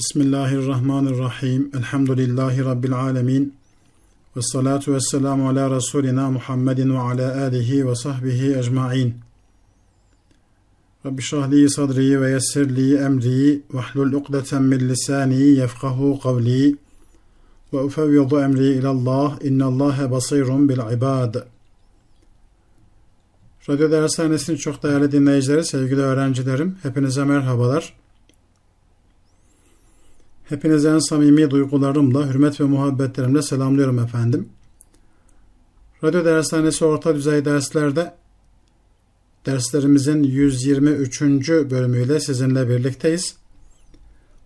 Bismillahirrahmanirrahim. Elhamdülillahi Rabbil alemin. Ve salatu ve selamu ala Resulina Muhammedin ve ala alihi ve sahbihi ecma'in. Rabbi şrahli sadri ve yessirli emri ve hlul uqdeten min lisani yefkahu kavli ve ufevvidu emri ilallah innallâhe basirun bil ibad. Radyo Dershanesi'nin çok değerli dinleyicileri, sevgili öğrencilerim, hepinize merhabalar. Hepinize en samimi duygularımla, hürmet ve muhabbetlerimle selamlıyorum efendim. Radyo Dershanesi orta düzey derslerde derslerimizin 123. bölümüyle sizinle birlikteyiz.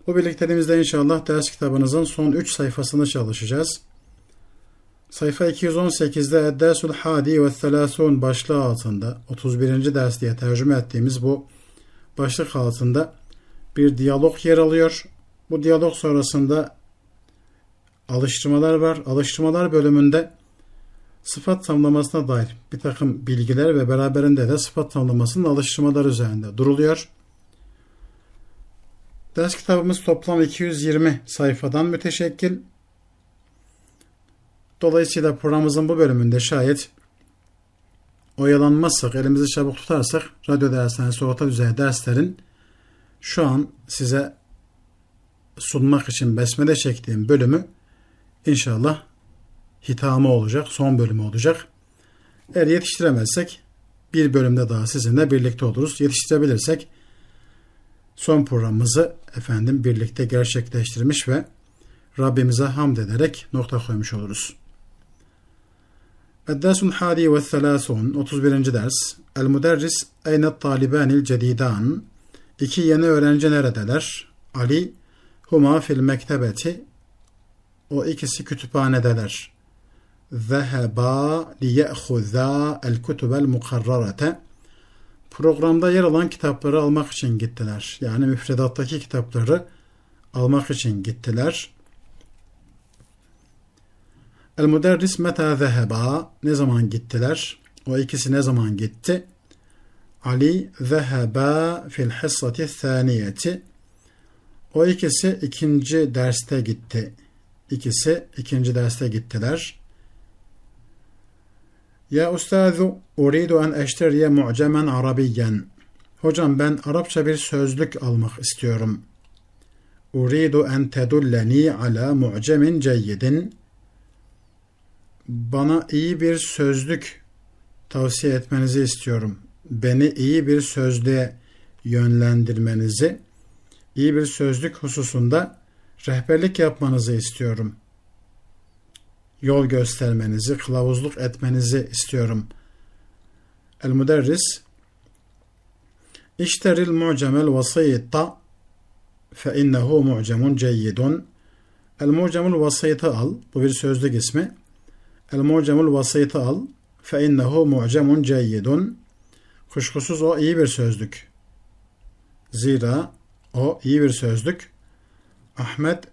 Bu birlikteliğimizde inşallah ders kitabınızın son 3 sayfasını çalışacağız. Sayfa 218'de Eddersul Hadi ve Selasun başlığı altında 31. ders diye tercüme ettiğimiz bu başlık altında bir diyalog yer alıyor. Bu diyalog sonrasında alıştırmalar var. Alıştırmalar bölümünde sıfat tamlamasına dair bir takım bilgiler ve beraberinde de sıfat tamlamasının alıştırmalar üzerinde duruluyor. Ders kitabımız toplam 220 sayfadan müteşekkil. Dolayısıyla programımızın bu bölümünde şayet oyalanmazsak, elimizi çabuk tutarsak radyo dershanesi orta düzey derslerin şu an size sunmak için besmele çektiğim bölümü inşallah hitamı olacak, son bölümü olacak. Eğer yetiştiremezsek bir bölümde daha sizinle birlikte oluruz. Yetiştirebilirsek son programımızı efendim birlikte gerçekleştirmiş ve Rabbimize hamd ederek nokta koymuş oluruz. Eddersul Hadi ve Thalasun 31. ders El Müderris Eynet Talibanil Cedidan İki yeni öğrenci neredeler? Ali Huma fil mektebeti o ikisi kütüphanedeler. Zeheba liye'khuzâ el kutubel mukarrarete programda yer alan kitapları almak için gittiler. Yani müfredattaki kitapları almak için gittiler. El müderris meta zeheba ne zaman gittiler? O ikisi ne zaman gitti? Ali zeheba fil hissati thaniyeti o ikisi ikinci derste gitti. İkisi ikinci derste gittiler. Ya ustazu uridu en eşteriye mu'cemen arabiyen. Hocam ben Arapça bir sözlük almak istiyorum. Uridu en tedulleni ala mu'cemin ceyyidin. Bana iyi bir sözlük tavsiye etmenizi istiyorum. Beni iyi bir sözlüğe yönlendirmenizi iyi bir sözlük hususunda rehberlik yapmanızı istiyorum. Yol göstermenizi, kılavuzluk etmenizi istiyorum. El müderris İşteril mu'cemel vasıyta fe innehu mu'cemun ceyyidun El mu'cemul vasıytı al. Bu bir sözlük ismi. El mu'cemul vasıytı al. Fe innehu mu'cemun ceyyidun Kuşkusuz o iyi bir sözlük. Zira o iyi bir sözlük. Ahmet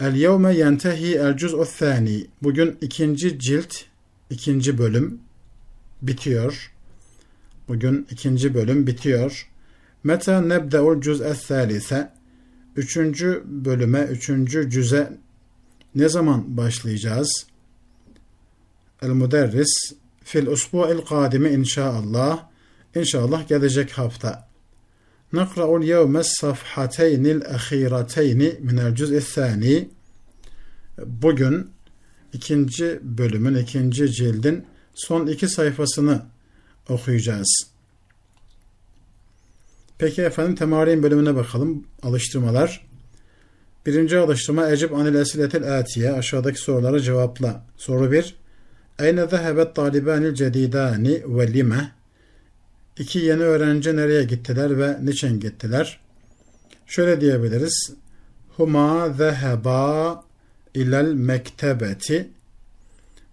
El yevme yentehi el cüz'u thani. Bugün ikinci cilt, ikinci bölüm bitiyor. Bugün ikinci bölüm bitiyor. Meta nebde'ul cüz'e thalithe. Üçüncü bölüme, üçüncü cüze ne zaman başlayacağız? El müderris fil usbu'il kadimi inşaallah. İnşallah gelecek hafta. نقرأ اليوم الصفحتين الأخيرتين من الجزء الثاني Bugün ikinci bölümün, ikinci cildin son iki sayfasını okuyacağız. Peki efendim temarin bölümüne bakalım. Alıştırmalar. Birinci alıştırma Ecib anil esiletil atiye. Aşağıdaki sorulara cevapla. Soru 1. Eyne zehebet talibanil cedidani ve lime? İki yeni öğrenci nereye gittiler ve niçin gittiler? Şöyle diyebiliriz. Huma zeheba ilel mektebeti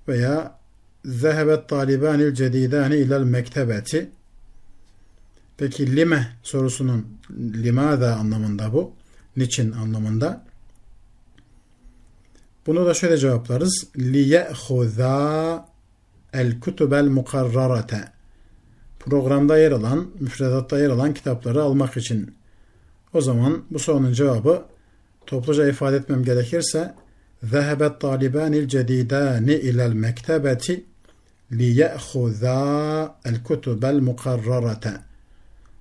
veya zehebet talibanil cedidani ilel mektebeti Peki lime sorusunun limada anlamında bu. Niçin anlamında? Bunu da şöyle cevaplarız. Liye'huza el kutubel mukarrarate programda yer alan, müfredatta yer alan kitapları almak için. O zaman bu sorunun cevabı topluca ifade etmem gerekirse ذهب الطالبان الجديدان إلى المكتبة ليأخذا الكتب المقررة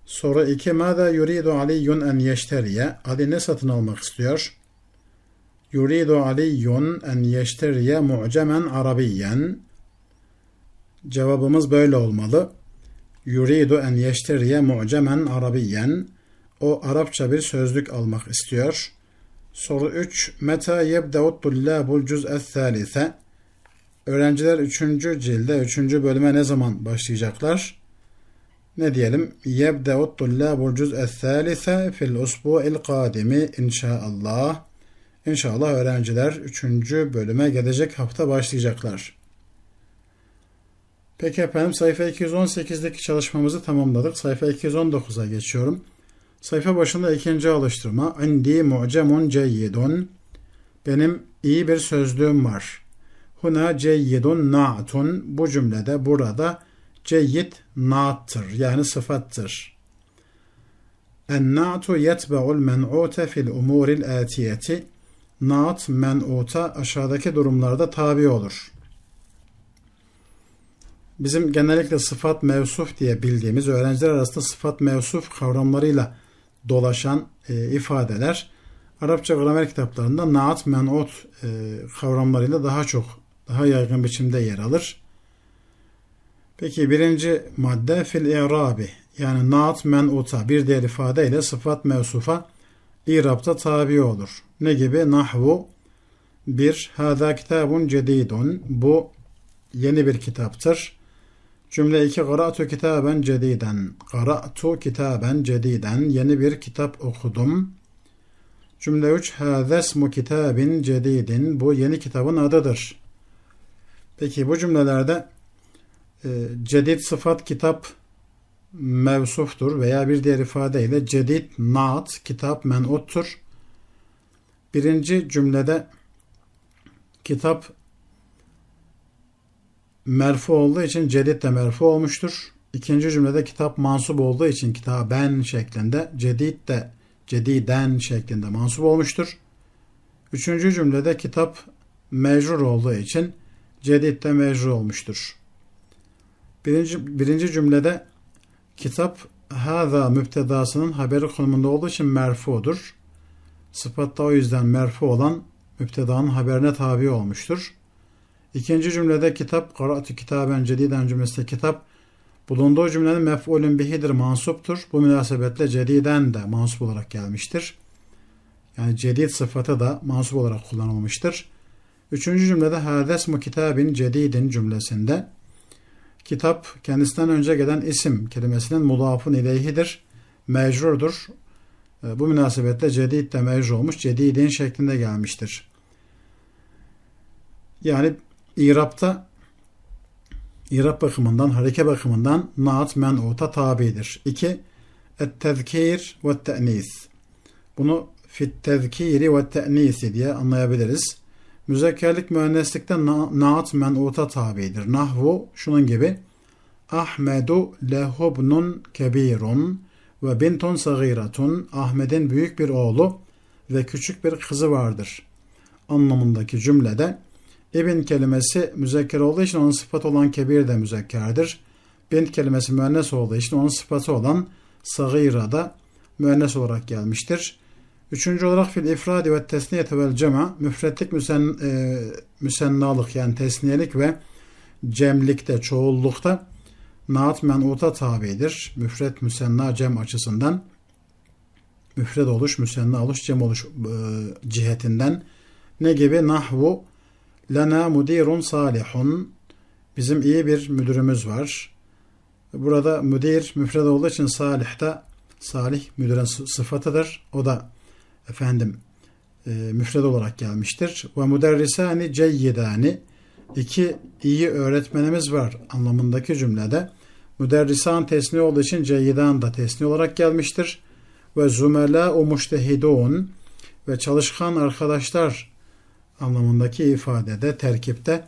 Soru 2. Mâzâ yuridu aliyyun en yeşteriye? Ali ne satın almak istiyor? Yuridu aliyyun en yeşteriye mu'cemen arabiyyen. Cevabımız böyle olmalı. Yuridu en yeşteriye mu'cemen arabiyyen. O Arapça bir sözlük almak istiyor. Soru 3. Meta yebde'ut tullâbul cüz'et thâlise? Öğrenciler 3. cilde 3. bölüme ne zaman başlayacaklar? Ne diyelim? Yebde'ut tullâbul cüz'et thâlise fil usbu'il kadimi inşaallah. İnşallah öğrenciler 3. bölüme gelecek hafta başlayacaklar. Peki efendim sayfa 218'deki çalışmamızı tamamladık. Sayfa 219'a geçiyorum. Sayfa başında ikinci alıştırma. İndi mu'cemun ceyyidun. Benim iyi bir sözlüğüm var. Huna ceyyidun na'tun. Bu cümlede burada ceyyid na'ttır. Yani sıfattır. En-na'tu yetbe'ul men'ute fil umuril atiyeti. Na'at men'uta aşağıdaki durumlarda tabi olur. Bizim genellikle sıfat mevsuf diye bildiğimiz öğrenciler arasında sıfat mevsuf kavramlarıyla dolaşan e, ifadeler Arapça gramer kitaplarında naat men'ut e, kavramlarıyla daha çok daha yaygın biçimde yer alır. Peki birinci madde fil i'rabi yani naat men'uta bir diğer ifadeyle sıfat mevsufa İrab'ta tabi olur. Ne gibi? Nahvu bir hâzâ kitabun cedidun bu yeni bir kitaptır. Cümle 2 Qara'tu kitaben cediden. Qara'tu kitaben cediden. Yeni bir kitap okudum. Cümle 3 Hâze ismu kitabin cedidin. Bu yeni kitabın adıdır. Peki bu cümlelerde e, cedid sıfat kitap mevsuftur veya bir diğer ifadeyle cedid naat kitap men'uttur. Birinci cümlede kitap merfu olduğu için cedid de merfu olmuştur. İkinci cümlede kitap mansup olduğu için kitaben şeklinde cedid de cediden şeklinde mansup olmuştur. Üçüncü cümlede kitap mecrur olduğu için cedid de mecrur olmuştur. Birinci, birinci cümlede kitap haza müptedasının haberi konumunda olduğu için merfudur. Sıfatta o yüzden merfu olan müptedanın haberine tabi olmuştur. İkinci cümlede kitap, karatu kitaben cediden cümlesinde kitap bulunduğu cümlenin mef'ulün bihidir, mansuptur. Bu münasebetle cediden de mansup olarak gelmiştir. Yani cedid sıfatı da mansup olarak kullanılmıştır. Üçüncü cümlede hadesmu kitabin cedidin cümlesinde kitap kendisinden önce gelen isim kelimesinin mudafın ileyhidir, mecrurdur. Bu münasebetle cedid de mecrur olmuş, cedidin şeklinde gelmiştir. Yani İrab'ta İrab bakımından, hareke bakımından naat men'uta tabidir. 2. Et-tezkir ve te'nis. Bunu fit tezkiri ve te'nisi diye anlayabiliriz. Müzekkerlik müenneslikte na naat men'uta tabidir. Nahvu şunun gibi. Ahmedu lehubnun kebirun ve bintun sagiratun. Ahmet'in büyük bir oğlu ve küçük bir kızı vardır. Anlamındaki cümlede İbn kelimesi müzekker olduğu için onun sıfatı olan kebir de müzekkerdir. Bint kelimesi müennes olduğu için onun sıfatı olan sagira da müennes olarak gelmiştir. Üçüncü olarak fil ifradi ve tesniyeti vel cema müfretlik müsen, e, müsennalık yani tesniyelik ve cemlikte, çoğullukta naat men'uta tabidir. Müfret, müsenna, cem açısından müfred oluş, müsenna oluş, cem oluş e, cihetinden ne gibi? Nahvu Lena mudirun salihun. Bizim iyi bir müdürümüz var. Burada müdir müfred olduğu için salih de salih müdürün sıfatıdır. O da efendim e, müfred olarak gelmiştir. Ve müderrisani ceyyidani iki iyi öğretmenimiz var anlamındaki cümlede. Müderrisan tesni olduğu için ceyyidan da tesni olarak gelmiştir. Ve zümela u muştehidun ve çalışkan arkadaşlar anlamındaki ifadede, terkipte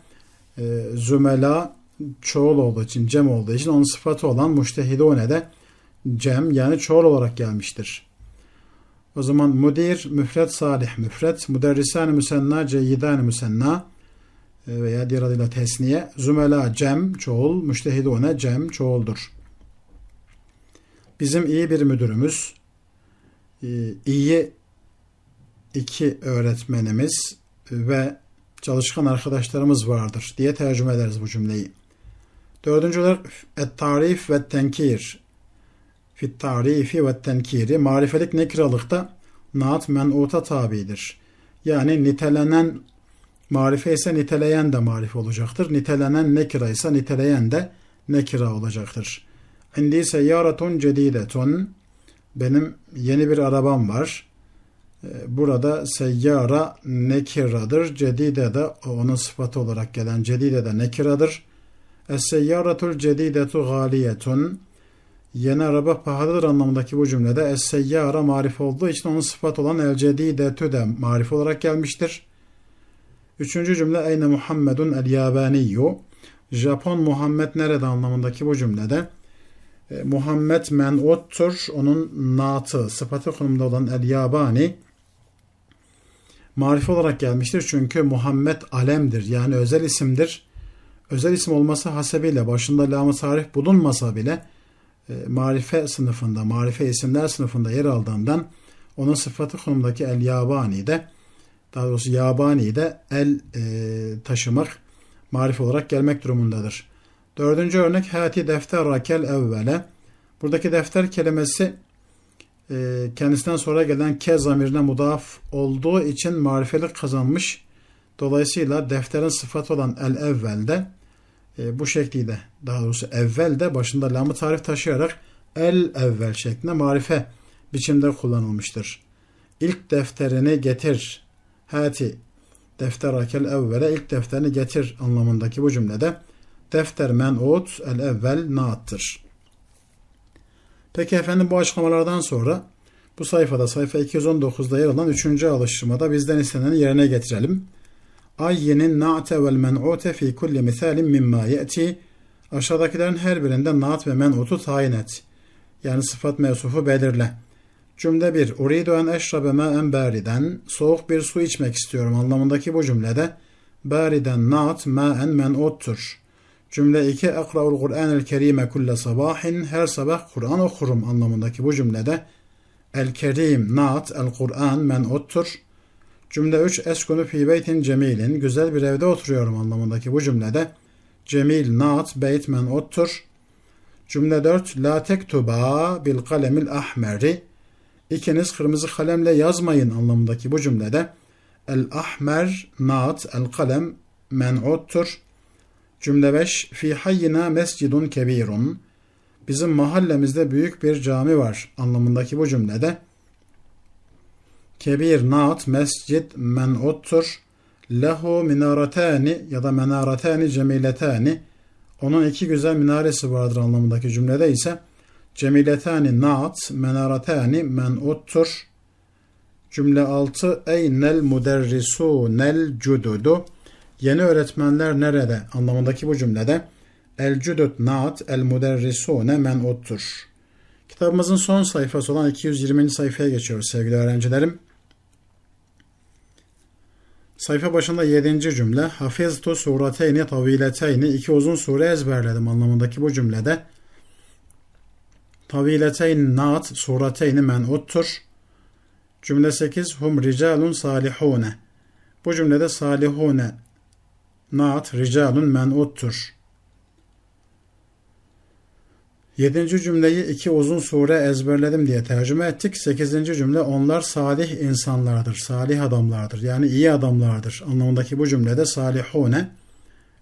e, zümela çoğul olduğu için, cem olduğu için onun sıfatı olan muştehidone de cem yani çoğul olarak gelmiştir. O zaman mudir, müfret, salih, müfret, müderrisan, müsenna, ceyyidan, müsenna e, veya diğer adıyla tesniye, zümela, cem, çoğul, müştehidune, cem, çoğuldur. Bizim iyi bir müdürümüz, e, iyi iki öğretmenimiz ve çalışkan arkadaşlarımız vardır diye tercüme ederiz bu cümleyi. Dördüncü olarak et-tarif ve tenkir. Fit tarifi ve tenkiri marifelik nekiralıkta naat men'uta tabidir. Yani nitelenen marife ise niteleyen de marife olacaktır. Nitelenen nekira ise niteleyen de nekira olacaktır. İndi seyyaratun cedidetun benim yeni bir arabam var. Burada seyyara nekiradır. Cedide de onun sıfatı olarak gelen cedide de nekiradır. Es-seyyaratul cedidetu galiyetun Yeni araba pahalıdır anlamındaki bu cümlede es-seyyara marif olduğu için onun sıfat olan el cedidetü de marif olarak gelmiştir. Üçüncü cümle Eyne Muhammedun el yabaniyyu Japon Muhammed nerede anlamındaki bu cümlede e, Muhammed men'uttur. Onun natı, sıfatı konumda olan el yabani marife olarak gelmiştir. Çünkü Muhammed alemdir. Yani özel isimdir. Özel isim olması hasebiyle başında lam-ı tarif bulunmasa bile e, marife sınıfında, marife isimler sınıfında yer aldığından onun sıfatı konumdaki el yabani de daha doğrusu yabani de el e, taşımak marif olarak gelmek durumundadır. Dördüncü örnek hati defter rakel evvele. Buradaki defter kelimesi kendisinden sonra gelen ke zamirine mudaf olduğu için marifelik kazanmış. Dolayısıyla defterin sıfatı olan el evvelde e, bu şekliyle daha doğrusu evvel de başında lamı tarif taşıyarak el evvel şeklinde marife biçimde kullanılmıştır. İlk defterini getir. Hati defter akel evvele ilk defterini getir anlamındaki bu cümlede defter men'ut el evvel naat'tır. Peki efendim bu açıklamalardan sonra bu sayfada sayfa 219'da yer alan 3. alıştırmada bizden isteneni yerine getirelim. Ayyenin na'te vel men'ute fi kulli misalin mimma ye'ti aşağıdakilerin her birinde naat ve men'utu tayin et. Yani sıfat mevsufu belirle. Cümle 1. Uridu en eşrabe ma'en bariden. Soğuk bir su içmek istiyorum anlamındaki bu cümlede bariden naat ma'en men'uttur. Cümle 2. Ekra'ul Kur'anel kerime kulle sabahin. Her sabah Kur'an okurum anlamındaki bu cümlede el kerim naat el Kur'an men'uttur. Cümle 3. Eskunu fi beytin cemilin. Güzel bir evde oturuyorum anlamındaki bu cümlede cemil naat beyt men'uttur. Cümle 4. La tektuba bil kalemil ahmeri. İkiniz kırmızı kalemle yazmayın anlamındaki bu cümlede el ahmer naat el kalem men'uttur. Cümle 5. Fi hayyina mescidun kebirun. Bizim mahallemizde büyük bir cami var anlamındaki bu cümlede kebir naat mescid men'uttur. Lehu minaratani ya da menaratani cemiletani. Onun iki güzel minaresi vardır anlamındaki cümlede ise cemiletani naat menaratani men'uttur. Cümle 6 Eynel muderrisunel cududu. Yeni öğretmenler nerede? Anlamındaki bu cümlede El cudud naat el muderrisune men'uttur. Kitabımızın son sayfası olan 220. sayfaya geçiyoruz sevgili öğrencilerim. Sayfa başında 7. cümle Hafiztu surateyni tavileteyni iki uzun sure ezberledim anlamındaki bu cümlede tavileteyn naat surateyni men'uttur. Cümle 8 Hum ricalun salihune Bu cümlede salihune naat ricalun men'uttur. Yedinci cümleyi iki uzun sure ezberledim diye tercüme ettik. Sekizinci cümle onlar salih insanlardır, salih adamlardır. Yani iyi adamlardır. Anlamındaki bu cümlede salihune,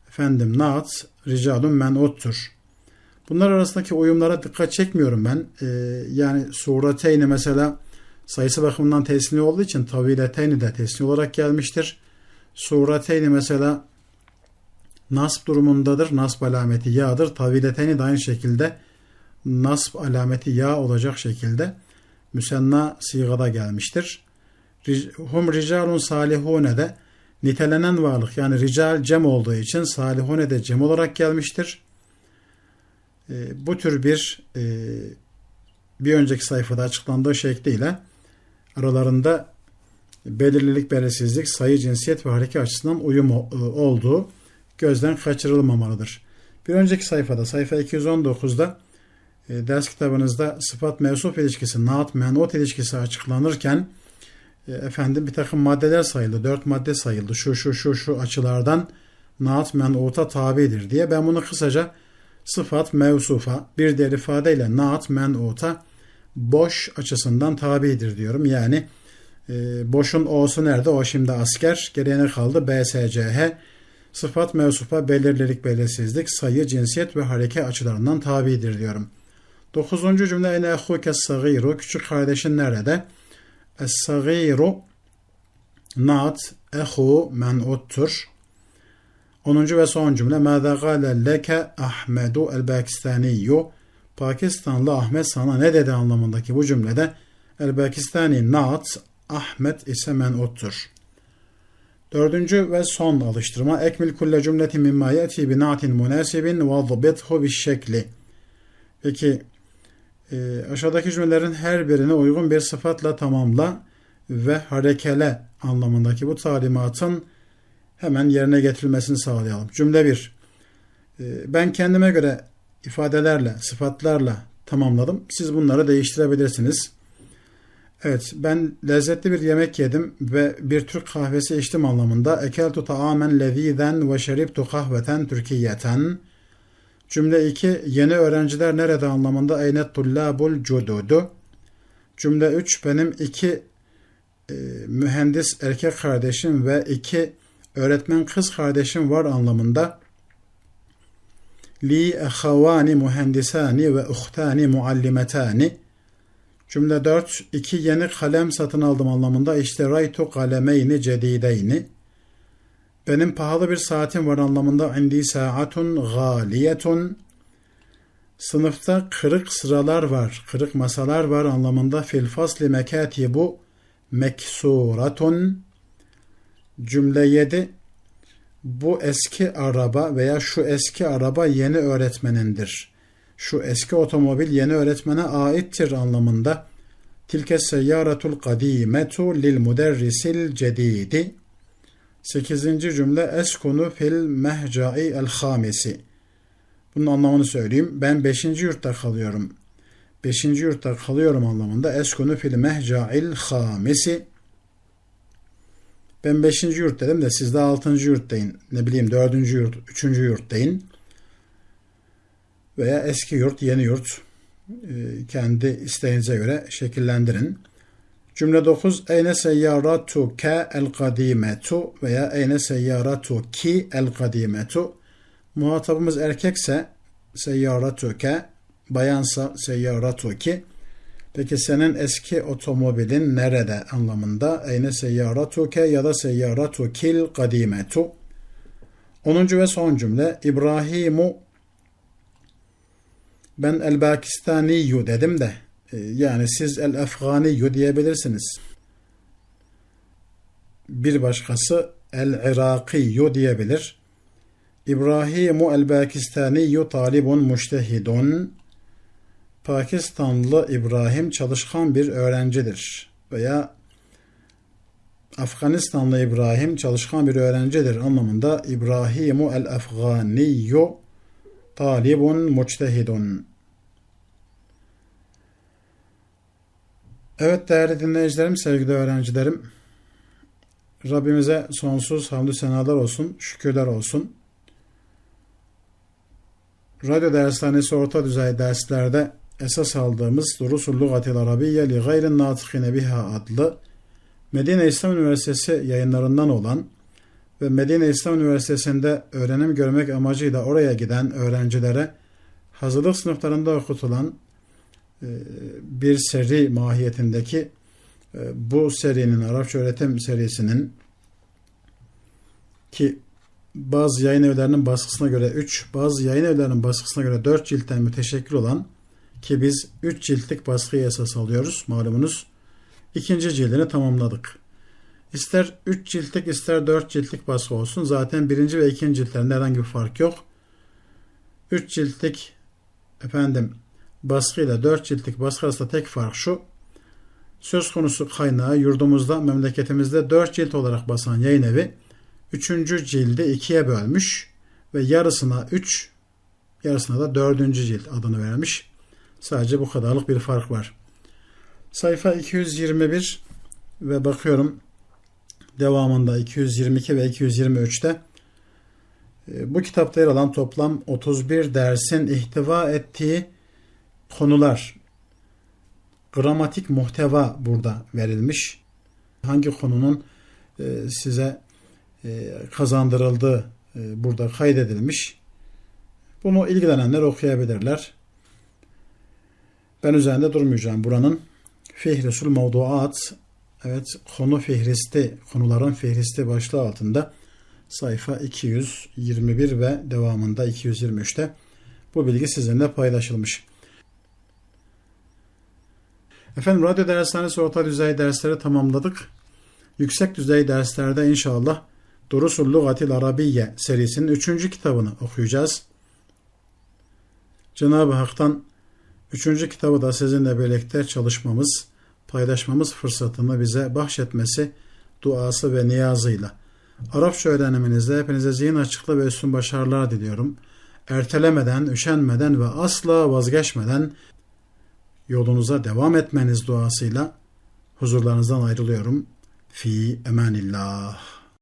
efendim naat, ricalun men'uttur. Bunlar arasındaki uyumlara dikkat çekmiyorum ben. Ee, yani sureteyni mesela sayısı bakımından tesni olduğu için tavileteyni de tesni olarak gelmiştir. Sureteyni mesela nasb durumundadır. Nasb alameti yağdır. Tavileteyni de aynı şekilde nasb alameti ya olacak şekilde müsenna sigada gelmiştir. Hum ricalun salihune de nitelenen varlık yani rical cem olduğu için salihune de cem olarak gelmiştir. E, bu tür bir e, bir önceki sayfada açıklandığı şekliyle aralarında belirlilik, belirsizlik, sayı, cinsiyet ve hareket açısından uyum e, olduğu gözden kaçırılmamalıdır. Bir önceki sayfada, sayfa 219'da e, ders kitabınızda sıfat mevsuf ilişkisi, naat menut ilişkisi açıklanırken e, efendim bir takım maddeler sayıldı. Dört madde sayıldı. Şu şu şu şu açılardan naat menuta tabidir diye. Ben bunu kısaca sıfat mevsufa bir diğer ifadeyle naat menuta boş açısından tabidir diyorum. Yani e, boşun o'su nerede? O şimdi asker. Geriye ne kaldı? BSCH. Sıfat mevsufa belirlilik, belirsizlik, sayı, cinsiyet ve hareket açılarından tabidir diyorum. Dokuzuncu cümle ene ehuke sagiru. Küçük kardeşin nerede? Es-sagiru naat ehu men'uttur. 10. ve son cümle Mâzâ gâle leke Ahmedu el-Pakistaniyyu Pakistanlı Ahmet sana ne dedi anlamındaki bu cümlede el-Pakistani naat Ahmet ise men'uttur. Dördüncü ve son alıştırma ekmil kulle cümleti mimma yeti bi na'tin münasibin ve zıbithu bi şekli. Peki e, aşağıdaki cümlelerin her birine uygun bir sıfatla tamamla ve harekele anlamındaki bu talimatın hemen yerine getirilmesini sağlayalım. Cümle 1. Ben kendime göre ifadelerle, sıfatlarla tamamladım. Siz bunları değiştirebilirsiniz. Evet, ben lezzetli bir yemek yedim ve bir Türk kahvesi içtim anlamında. Ekeltu ta'amen lezîzen ve şeribtu kahveten Türkiyeten. Cümle 2. Yeni öğrenciler nerede anlamında. Eynet tullâbul cududu. Cümle 3. Benim iki e, mühendis erkek kardeşim ve iki öğretmen kız kardeşim var anlamında. Li ehavani muhendisani ve uhtani muallimetani. Cümle 4. İki yeni kalem satın aldım anlamında. İşte raytu kalemeyni cedideyni. Benim pahalı bir saatim var anlamında. İndi saatun galiyetun. Sınıfta kırık sıralar var, kırık masalar var anlamında. Fil fasli mekatibu meksuratun. Cümle 7. Bu eski araba veya şu eski araba yeni öğretmenindir. Şu eski otomobil yeni öğretmene aittir anlamında. Tilke seyyaratul kadimetu lil muderrisil cedidi. 8. cümle eskunu fil mehcai el hamisi. Bunun anlamını söyleyeyim. Ben 5. yurtta kalıyorum. 5. yurtta kalıyorum anlamında eskunu fil mehca'il hamisi. Ben 5. yurt dedim de siz de 6. yurttayın. Ne bileyim 4. yurt, 3. yurttayın. Veya eski yurt, yeni yurt. E, kendi isteğinize göre şekillendirin. Cümle 9. Eyne seyyaratu ke el kadimetu veya eyne seyyaratu ki el kadimetu. Muhatabımız erkekse seyyaratu ke, bayansa seyyaratu ki. Peki senin eski otomobilin nerede anlamında? Eyne seyyaratuke ya da seyyaratu kil kadimetu. 10. ve son cümle İbrahimu ben el Pakistaniyyu dedim de e, yani siz el Afganiyyu diyebilirsiniz. Bir başkası el Irakiyyu diyebilir. İbrahimu el Pakistaniyyu talibun müştehidun. Pakistanlı İbrahim çalışkan bir öğrencidir veya Afganistanlı İbrahim çalışkan bir öğrencidir anlamında İbrahimu el Afganiyyu talibun muçtehidun. Evet değerli dinleyicilerim, sevgili öğrencilerim. Rabbimize sonsuz hamdü senalar olsun, şükürler olsun. Radyo dershanesi orta düzey derslerde esas aldığımız Durusul Lugatil Arabiyye li gayrin natıkine biha adlı Medine İslam Üniversitesi yayınlarından olan ve Medine İslam Üniversitesi'nde öğrenim görmek amacıyla oraya giden öğrencilere hazırlık sınıflarında okutulan bir seri mahiyetindeki bu serinin Arapça öğretim serisinin ki bazı yayın evlerinin baskısına göre 3, bazı yayın evlerinin baskısına göre 4 ciltten müteşekkil olan ki biz 3 ciltlik baskıyı esas alıyoruz malumunuz. ikinci cildini tamamladık. İster 3 ciltlik ister 4 ciltlik baskı olsun. Zaten birinci ve ikinci ciltlerinde herhangi bir fark yok. 3 ciltlik efendim baskıyla 4 ciltlik baskı arasında tek fark şu. Söz konusu kaynağı yurdumuzda, memleketimizde 4 cilt olarak basan yayın evi 3. cildi ikiye bölmüş ve yarısına 3, yarısına da 4. cilt adını vermiş. Sadece bu kadarlık bir fark var. Sayfa 221 ve bakıyorum devamında 222 ve 223'te e, bu kitapta yer alan toplam 31 dersin ihtiva ettiği konular, gramatik muhteva burada verilmiş. Hangi konunun e, size e, kazandırıldığı burada kaydedilmiş. Bunu ilgilenenler okuyabilirler. Ben üzerinde durmayacağım buranın. Fihrisul Mevduat Evet konu fihristi, konuların fihristi başlığı altında sayfa 221 ve devamında 223'te bu bilgi sizinle paylaşılmış. Efendim radyo dershanesi orta düzey dersleri tamamladık. Yüksek düzey derslerde inşallah Durusul Lugatil Arabiye serisinin 3. kitabını okuyacağız. Cenab-ı Hak'tan 3. kitabı da sizinle birlikte çalışmamız, paylaşmamız fırsatını bize bahşetmesi duası ve niyazıyla. Arapça öğreniminizde hepinize zihin açıklığı ve üstün başarılar diliyorum. Ertelemeden, üşenmeden ve asla vazgeçmeden yolunuza devam etmeniz duasıyla huzurlarınızdan ayrılıyorum. Fi emanillah.